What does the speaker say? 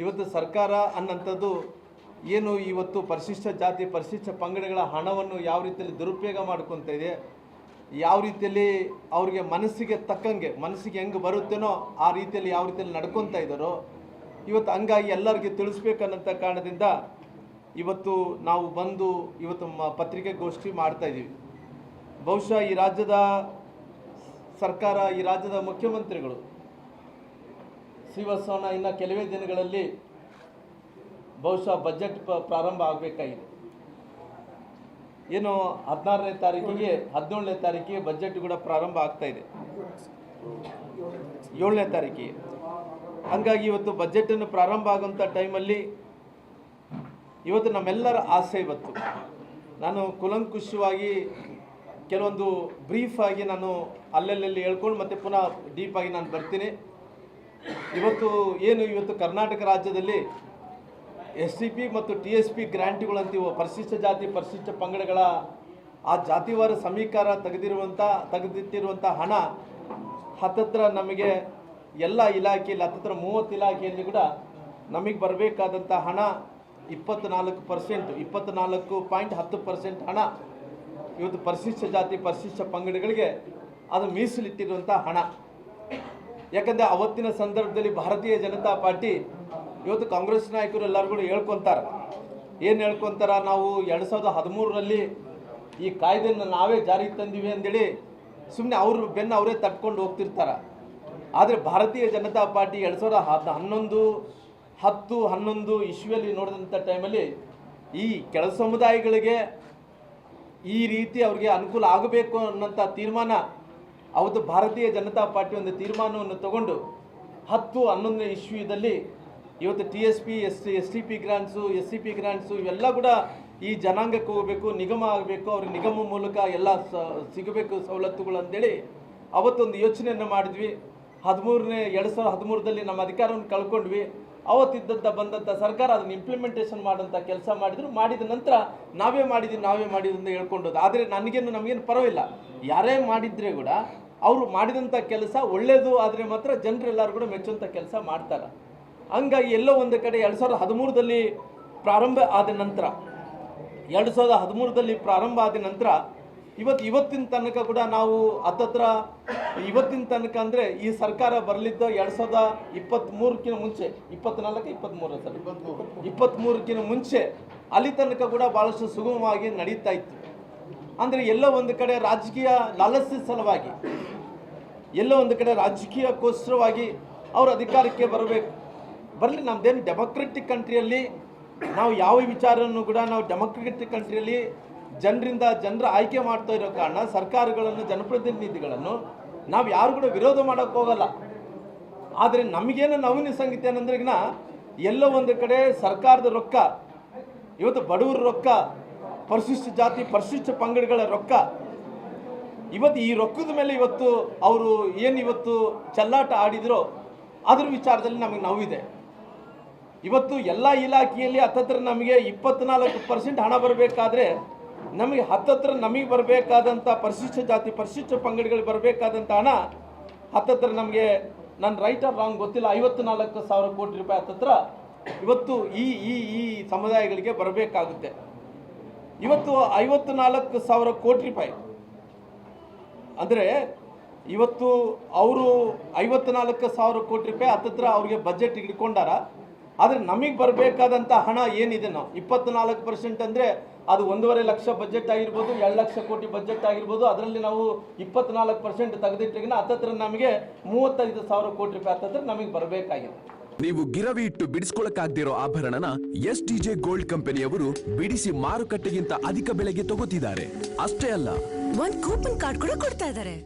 ಇವತ್ತು ಸರ್ಕಾರ ಅನ್ನಂಥದ್ದು ಏನು ಇವತ್ತು ಪರಿಶಿಷ್ಟ ಜಾತಿ, ಪರಿಶಿಷ್ಟ ಪಂಗಡಗಳ ಹಣವನ್ನು ಯಾವ ರೀತಿಯಲ್ಲಿ ದುರುಪಯೋಗ ಮಾಡ್ಕೊತ ಇದೆ, ಯಾವ ರೀತಿಯಲ್ಲಿ ಅವ್ರಿಗೆ ಮನಸ್ಸಿಗೆ ತಕ್ಕಂಗೆ, ಮನಸ್ಸಿಗೆ ಹೆಂಗೆ ಬರುತ್ತೇನೋ ಆ ರೀತಿಯಲ್ಲಿ ಯಾವ ರೀತಿಯಲ್ಲಿ ನಡ್ಕೊತಾ ಇದ್ದಾರೋ, ಇವತ್ತು ಹಂಗಾಗಿ ಎಲ್ಲರಿಗೆ ತಿಳಿಸ್ಬೇಕನ್ನಂಥ ಕಾರಣದಿಂದ ಇವತ್ತು ನಾವು ಬಂದು ಇವತ್ತು ಮ ಪತ್ರಿಕೆಗೋಷ್ಠಿ ಮಾಡ್ತಾ ಇದ್ದೀವಿ. ಬಹುಶಃ ಈ ರಾಜ್ಯದ ಸರ್ಕಾರ, ಈ ರಾಜ್ಯದ ಮುಖ್ಯಮಂತ್ರಿಗಳು ಶ್ರೀವತ್ಸವನ ಇನ್ನು ಕೆಲವೇ ದಿನಗಳಲ್ಲಿ ಬಹುಶಃ ಬಜೆಟ್ ಪ್ರಾರಂಭ ಆಗಬೇಕಾಗಿದೆ. ಏನು ಹದಿನಾರನೇ ತಾರೀಕಿಗೆ, ಹದಿನೇಳನೇ ತಾರೀಕಿಗೆ ಬಜೆಟ್ ಕೂಡ ಪ್ರಾರಂಭ ಆಗ್ತಾ ಇದೆ. ಏಳನೇ ತಾರೀಕಿಗೆ. ಹಂಗಾಗಿ ಇವತ್ತು ಬಜೆಟನ್ನು ಪ್ರಾರಂಭ ಆಗುವಂಥ ಟೈಮಲ್ಲಿ ಇವತ್ತು ನಮ್ಮೆಲ್ಲರ ಆಸೆ ಇವತ್ತು. ನಾನು ಕುಲಂಕುಷವಾಗಿ ಕೆಲವೊಂದು ಬ್ರೀಫ್ ಆಗಿ ನಾನು ಅಲ್ಲಲ್ಲಿ ಹೇಳ್ಕೊಂಡು ಮತ್ತೆ ಪುನಃ ಡೀಪಾಗಿ ನಾನು ಬರ್ತೀನಿ. ಇವತ್ತು ಏನು ಇವತ್ತು ಕರ್ನಾಟಕ ರಾಜ್ಯದಲ್ಲಿ ಎಸ್ ಸಿ ಪಿ ಮತ್ತು ಟಿ ಎಸ್ ಪಿ ಗ್ರ್ಯಾಂಟ್ಗಳಂತೀವೋ. ಪರಿಶಿಷ್ಟ ಜಾತಿ, ಪರಿಶಿಷ್ಟ ಪಂಗಡಗಳ ಆ ಜಾತಿವಾರ ಸಮೀಕಾರ ತೆಗೆದಿರುವಂಥ ತೆಗೆದಿಟ್ಟಿರುವಂಥ ಹಣ ಹತ್ತತ್ರ ನಮಗೆ ಎಲ್ಲ ಇಲಾಖೆಯಲ್ಲಿ, ಹತ್ತತ್ರ ಮೂವತ್ತು ಇಲಾಖೆಯಲ್ಲಿ ಕೂಡ ನಮಗೆ ಬರಬೇಕಾದಂಥ ಹಣ ಇಪ್ಪತ್ತ್ನಾಲ್ಕು ಪರ್ಸೆಂಟ್ ಇಪ್ಪತ್ತ್ನಾಲ್ಕು ಪಾಯಿಂಟ್ ಹತ್ತು ಪರ್ಸೆಂಟ್ ಹಣ ಇವತ್ತು ಪರಿಶಿಷ್ಟ ಜಾತಿ, ಪರಿಶಿಷ್ಟ ಪಂಗಡಗಳಿಗೆ ಅದು ಮೀಸಲಿಟ್ಟಿರುವಂಥ ಹಣ. ಯಾಕಂದರೆ ಅವತ್ತಿನ ಸಂದರ್ಭದಲ್ಲಿ ಭಾರತೀಯ ಜನತಾ ಪಾರ್ಟಿ ಇವತ್ತು ಕಾಂಗ್ರೆಸ್ ನಾಯಕರು ಎಲ್ಲರೂ ಕೂಡ ಹೇಳ್ಕೊತಾರೆ. ಏನು ಹೇಳ್ಕೊಂತಾರ? ನಾವು ಎರಡು ಸಾವಿರದ ಹದಿಮೂರರಲ್ಲಿ ಈ ಕಾಯ್ದೆಯನ್ನು ನಾವೇ ಜಾರಿಗೆ ತಂದಿವಿ ಅಂದೇಳಿ ಸುಮ್ಮನೆ ಅವ್ರ ಬೆನ್ನು ಅವರೇ ತಟ್ಕೊಂಡು ಹೋಗ್ತಿರ್ತಾರೆ. ಆದರೆ ಭಾರತೀಯ ಜನತಾ ಪಾರ್ಟಿ ಎರಡು ಸಾವಿರದ ಹದ್ ಹನ್ನೊಂದು, ಹತ್ತು, ಹನ್ನೊಂದು ಇಶ್ವಿಯಲ್ಲಿ ನೋಡಿದಂಥ ಟೈಮಲ್ಲಿ ಈ ಕೆಳ ಸಮುದಾಯಗಳಿಗೆ ಈ ರೀತಿ ಅವ್ರಿಗೆ ಅನುಕೂಲ ಆಗಬೇಕು ಅನ್ನೋಂಥ ತೀರ್ಮಾನ ಅವತ್ತು ಭಾರತೀಯ ಜನತಾ ಪಾರ್ಟಿ ಒಂದು ತೀರ್ಮಾನವನ್ನು ತಗೊಂಡು ಹತ್ತು ಹನ್ನೊಂದನೇ ಇಶ್ಯೂದಲ್ಲಿ ಇವತ್ತು T S P, S S T P grants, S C P grants ಇವೆಲ್ಲ ಕೂಡ ಈ ಜನಾಂಗಕ್ಕೆ ಹೋಗಬೇಕು, ನಿಗಮ ಆಗಬೇಕು, ಅವ್ರ ನಿಗಮ ಮೂಲಕ ಎಲ್ಲ ಸಿಗಬೇಕು ಸವಲತ್ತುಗಳು ಅಂತೇಳಿ ಅವತ್ತೊಂದು ಯೋಚನೆಯನ್ನು ಮಾಡಿದ್ವಿ. ಹದಿಮೂರನೇ, ಎರಡು ಸಾವಿರದ ಹದಿಮೂರರಲ್ಲಿ ನಮ್ಮ ಅಧಿಕಾರವನ್ನು ಕಳ್ಕೊಂಡ್ವಿ. ಅವತ್ತಿದ್ದಂಥ ಬಂದಂಥ ಸರ್ಕಾರ ಅದನ್ನು ಇಂಪ್ಲಿಮೆಂಟೇಷನ್ ಮಾಡೋಂಥ ಕೆಲಸ ಮಾಡಿದ್ರು, ಮಾಡಿದ ನಂತರ ನಾವೇ ಮಾಡಿದ್ವಿ ನಾವೇ ಮಾಡಿದ್ವಿ ಅಂತ ಹೇಳ್ಕೊಂಡೋದು. ಆದರೆ ನನಗೇನು, ನಮಗೇನು ಪರವಾಗಿಲ್ಲ. ಯಾರೇ ಮಾಡಿದ್ರೆ ಕೂಡ ಅವರು ಮಾಡಿದಂಥ ಕೆಲಸ ಒಳ್ಳೆಯದು ಆದರೆ ಮಾತ್ರ ಜನರೆಲ್ಲರೂ ಕೂಡ ಮೆಚ್ಚುವಂಥ ಕೆಲಸ ಮಾಡ್ತಾರೆ. ಹಂಗಾಗಿ ಎಲ್ಲೋ ಒಂದು ಕಡೆ ಎರಡು ಸಾವಿರದ ಹದಿಮೂರರಲ್ಲಿ ಪ್ರಾರಂಭ ಆದ ನಂತರ, ಎರಡು ಸಾವಿರದ ಹದಿಮೂರರಲ್ಲಿ ಪ್ರಾರಂಭ ಆದ ನಂತರ ಇವತ್ತು ಇವತ್ತಿನ ತನಕ ಕೂಡ ನಾವು ಹತ್ತತ್ರ ಇವತ್ತಿನ ತನಕ ಅಂದರೆ ಈ ಸರ್ಕಾರ ಬರಲಿದ್ದ ಎರಡು ಸಾವಿರದ ಇಪ್ಪತ್ತ್ಮೂರಕ್ಕಿಂತ ಮುಂಚೆ ಇಪ್ಪತ್ನಾಲ್ಕು ಇಪ್ಪತ್ತ್ಮೂರು ಸರ್? ಇಪ್ಪತ್ತ್ಮೂರಕ್ಕಿಂತ ಮುಂಚೆ ಅಲ್ಲಿ ತನಕ ಕೂಡ ಭಾಳಷ್ಟು ಸುಗಮವಾಗಿ ನಡೀತಾ ಇತ್ತು. ಅಂದರೆ ಎಲ್ಲ ಒಂದು ಕಡೆ ರಾಜಕೀಯ ಲಾಲಸ್ಯ ಸಲುವಾಗಿ ಎಲ್ಲ ಒಂದು ಕಡೆ ರಾಜಕೀಯಕ್ಕೋಸ್ಕರವಾಗಿ ಅವರು ಅಧಿಕಾರಕ್ಕೆ ಬರಬೇಕು. ಬರಲಿ ನಮ್ಮದೇನು ಡೆಮೊಕ್ರೆಟಿಕ್ ಕಂಟ್ರಿಯಲ್ಲಿ ನಾವು ಯಾವ ವಿಚಾರವನ್ನು ಕೂಡ ನಾವು ಡೆಮೊಕ್ರೆಟಿಕ್ ಕಂಟ್ರಿಯಲ್ಲಿ ಜನರಿಂದ ಜನರ ಆಯ್ಕೆ ಮಾಡ್ತಾ ಇರೋ ಕಾರಣ ಸರ್ಕಾರಗಳನ್ನು ಜನಪ್ರತಿನಿಧಿಗಳನ್ನು ನಾವು ಯಾರು ಕೂಡ ವಿರೋಧ ಮಾಡೋಕೆ ಹೋಗಲ್ಲ. ಆದರೆ ನಮಗೇನು ನವೀನ ಸಂಗತಿ ಏನಂದ್ರೆ ಈಗ ಎಲ್ಲೋ ಒಂದು ಕಡೆ ಸರ್ಕಾರದ ರೊಕ್ಕ, ಇವತ್ತು ಬಡವರ ರೊಕ್ಕ, ಪರಿಶಿಷ್ಟ ಜಾತಿ, ಪರಿಶಿಷ್ಟ ಪಂಗಡಗಳ ರೊಕ್ಕ, ಇವತ್ತು ಈ ರೊಕ್ಕದ ಮೇಲೆ ಇವತ್ತು ಅವರು ಏನು ಇವತ್ತು ಚೆಲ್ಲಾಟ ಆಡಿದರೋ ಅದ್ರ ವಿಚಾರದಲ್ಲಿ ನಮಗೆ ನೋವಿದೆ. ಇವತ್ತು ಎಲ್ಲ ಇಲಾಖೆಯಲ್ಲಿ ಹತ್ತತ್ರ ನಮಗೆ ಇಪ್ಪತ್ನಾಲ್ಕು ಪರ್ಸೆಂಟ್ ಹಣ ಬರಬೇಕಾದ್ರೆ ನಮಗೆ ಹತ್ತತ್ರ ನಮಗೆ ಬರಬೇಕಾದಂಥ ಪರಿಶಿಷ್ಟ ಜಾತಿ, ಪರಿಶಿಷ್ಟ ಪಂಗಡಗಳಿಗೆ ಬರಬೇಕಾದಂಥ ಹಣ ಹತ್ತತ್ರ ನಮಗೆ, ನನ್ನ ರೈಟ್ ಆರ್ ರಾಂಗ್ ಗೊತ್ತಿಲ್ಲ. ಐವತ್ತು ನಾಲ್ಕು ಸಾವಿರ ಕೋಟಿ ರೂಪಾಯಿ ಹತ್ತತ್ರ ಇವತ್ತು ಈ ಈ ಈ ಸಮುದಾಯಗಳಿಗೆ ಬರಬೇಕಾಗುತ್ತೆ. ಇವತ್ತು ಐವತ್ತು ನಾಲ್ಕು ಸಾವಿರ ಕೋಟಿ ರೂಪಾಯಿ. ಅಂದರೆ ಇವತ್ತು ಅವರು ಐವತ್ನಾಲ್ಕು ಸಾವಿರ ಕೋಟಿ ರೂಪಾಯಿ ಹತ್ತತ್ರ ಅವ್ರಿಗೆ ಬಜೆಟ್ ಹಿಡ್ಕೊಂಡಾರ. ಆದರೆ ನಮಗೆ ಬರಬೇಕಾದಂಥ ಹಣ ಏನಿದೆ ನಾವು? ಇಪ್ಪತ್ನಾಲ್ಕು ಪರ್ಸೆಂಟ್ ಅಂದರೆ ಅದು ಒಂದೂವರೆ ಲಕ್ಷ ಬಜೆಟ್ ಆಗಿರ್ಬೋದು ಎರಡು ಲಕ್ಷ ಕೋಟಿ ಬಜೆಟ್ ಆಗಿರ್ಬೋದು ಅದರಲ್ಲಿ ನಾವು ಇಪ್ಪತ್ನಾಲ್ಕು ಪರ್ಸೆಂಟ್ ತೆಗೆದಿಟ್ಟಿಗಿನ ಹತ್ತತ್ರ ನಮಗೆ ಮೂವತ್ತೈದು ಸಾವಿರ ಕೋಟಿ ರೂಪಾಯಿ ಹತ್ತತ್ರ ನಮಗೆ ಬರಬೇಕಾಗಿದೆ. ನೀವು ಗಿರವಿ ಇಟ್ಟು ಬಿಡಿಸ್ಕೊಳಕ್ಕಾಗ್ದಿರೋ ಆಭರಣನ ಎಸ್ ಡಿಜೆ ಗೋಲ್ಡ್ ಕಂಪನಿಯವರು ಬಿಡಿಸಿ ಮಾರುಕಟ್ಟೆಗಿಂತ ಅಧಿಕ ಬೆಲೆಗೆ ತಗೋತಿದ್ದಾರೆ. ಅಷ್ಟೇ ಅಲ್ಲ. ಒಂದು ಕೂಪನ್ ಕಾರ್ಡ್ ಕೂಡ ಕೊಡ್ತಾ ಇದಾರೆ.